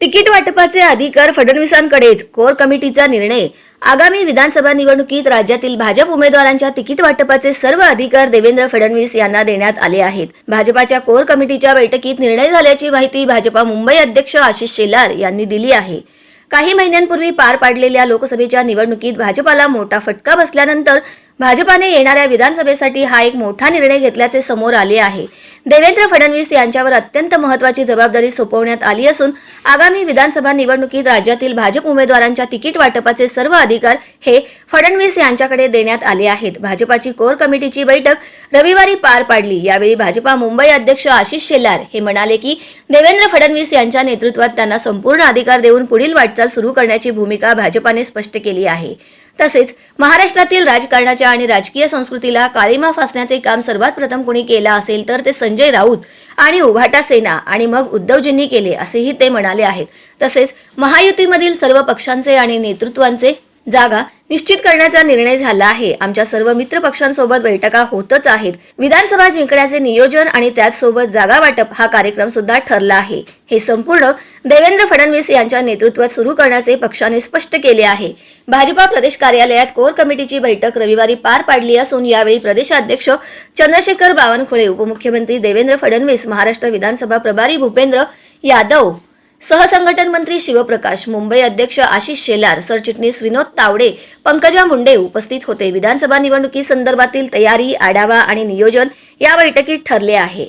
Ticket वाटपाचे अधिकार फडणवीसांकडेच. Core कमिटीचा निर्णय. आगामी विधानसभा निवडणुकीत राज्यातील भाजप उमेदवारांच्या तिकीट वाटपाचे सर्व अधिकार देवेंद्र फडणवीस यांना देण्यात आले आहेत. भाजपाच्या कोर कमिटीच्या बैठकीत निर्णय झाल्याची माहिती भाजपा मुंबई अध्यक्ष आशिष शेलार यांनी दिली आहे. काही महिन्यांपूर्वी पार पाडलेल्या लोकसभेच्या निवडणुकीत भाजपाला मोठा फटका बसल्यानंतर भाजपाने येणाऱ्या विधानसभेसाठी हा एक मोठा निर्णय घेतल्याचे समोर आले आहे. देवेंद्र फडणवीस यांच्यावर अत्यंत महत्वाची जबाबदारी सोपवण्यात आली असून आगामी विधानसभा निवडणुकीत राज्यातील भाजप उमेदवारांच्या तिकीट वाटपाचे सर्व अधिकार हे फडणवीस यांच्याकडे देण्यात आले आहेत. भाजपाची कोर कमिटीची बैठक रविवारी पार पाडली. यावेळी भाजपा मुंबई अध्यक्ष आशिष शेलार हे म्हणाले की देवेंद्र फडणवीस यांच्या नेतृत्वात त्यांना संपूर्ण अधिकार देऊन पुढील वाटचाल सुरू करण्याची भूमिका भाजपाने स्पष्ट केली आहे. तसेच महाराष्ट्रातील राजकारणाच्या आणि राजकीय संस्कृतीला काळीमा फासण्याचे काम सर्वात प्रथम कोणी केला असेल तर ते संजय राऊत आणि उभाटा सेना आणि मग उद्धवजींनी केले असेही ते म्हणाले आहेत. तसेच महायुतीमधील सर्व पक्षांचे आणि नेतृत्वांचे जागा निश्चित करण्याचा निर्णय झाला आहे. आमच्या सर्व मित्र पक्षांसोबत बैठका होतच आहेत. विधानसभा जिंकण्याचे नियोजन आणि त्याचसोबत जागा वाटप हा कार्यक्रम सुद्धा ठरला आहे. हे संपूर्ण देवेंद्र फडणवीस यांच्या नेतृत्वात सुरू करण्याचे पक्षाने स्पष्ट केले आहे. भाजपा प्रदेश कार्यालयात कोर कमिटीची बैठक रविवारी पार पाडली असून यावेळी प्रदेशाध्यक्ष चंद्रशेखर बावनकुळे उपमुख्यमंत्री देवेंद्र फडणवीस महाराष्ट्र विधानसभा प्रभारी भूपेंद्र यादव सहसंघटन मंत्री शिवप्रकाश मुंबई अध्यक्ष आशिष शेलार सरचिटणीस विनोद तावडे पंकजा मुंडे उपस्थित होते. विधानसभा निवडणुकी संदर्भातील तयारी आढावा आणि नियोजन या बैठकीत ठरले आहे.